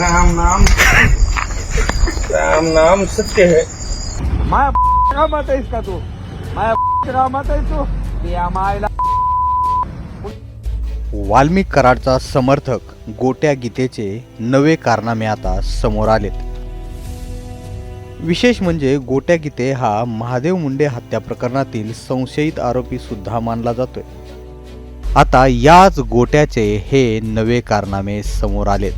राम नाम राम नाम सत्य है। माया राम आता आहेस तू? माया राम आता तू? या मायला वाल्मिक कराडचा समर्थक गोट्या गीतेचे नवे कारनामे आता समोर आलेत. विशेष म्हणजे गोट्या गीते हा महादेव मुंडे हत्या प्रकरणातील संशयित आरोपी सुद्धा मानला जातोय. आता याच गोट्याचे हे नवे कारनामे समोर आलेत.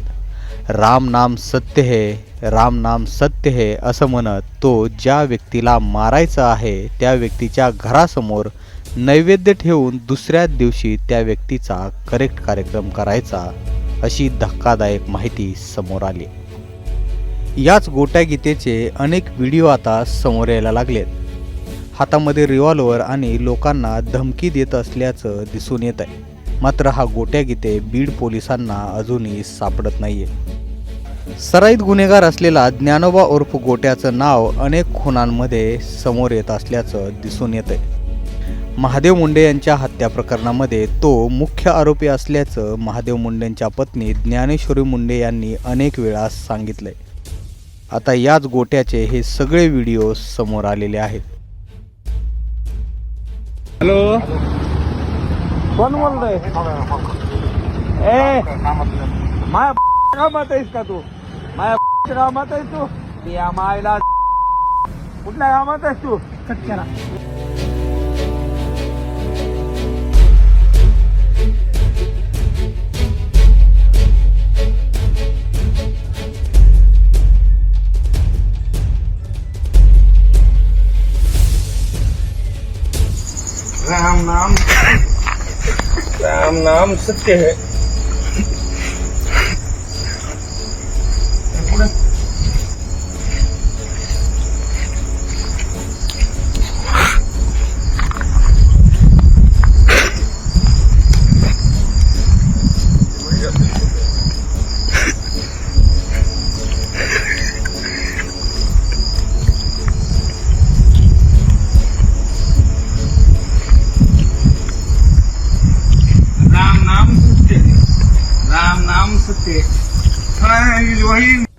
राम नाम सत्य है राम नाम सत्य हे असं म्हणत तो ज्या व्यक्तीला मारायचं आहे त्या व्यक्तीच्या घरासमोर नैवेद्य ठेवून दुसऱ्या दिवशी त्या व्यक्तीचा करेक्ट कार्यक्रम करायचा अशी धक्कादायक माहिती समोर आली. याच गोट्या गीतेचे अनेक व्हिडिओ आता समोर यायला लागलेत. हातामध्ये रिव्हॉल्वर आणि लोकांना धमकी देत असल्याचं दिसून येत आहे मात्र हा गोट्या गीते बीड पोलिसांना अजूनही सापडत नाहीये. सराईत गुन्हेगार असलेला ज्ञानोबा उर्फ गोट्याचं नाव अनेक खुनांमध्ये समोर येत असल्याचं दिसून येतंय. आहे महादेव मुंडे यांच्या हत्या प्रकरणामध्ये तो मुख्य आरोपी असल्याचं महादेव मुंडेंच्या पत्नी ज्ञानेश्वरी मुंडे यांनी अनेक वेळा सांगितलंय. आता याच गोट्याचे हे सगळे व्हिडिओ समोर आलेले आहेत. हॅलो. कोण बोलतोय ए माया का मत आहेस का तू? माया का मत आहेस तू? या मायला कुठल्या कामात आहेस तू? कटक्याला राम नाम. राम नाम सत्य है। って、大変非常ん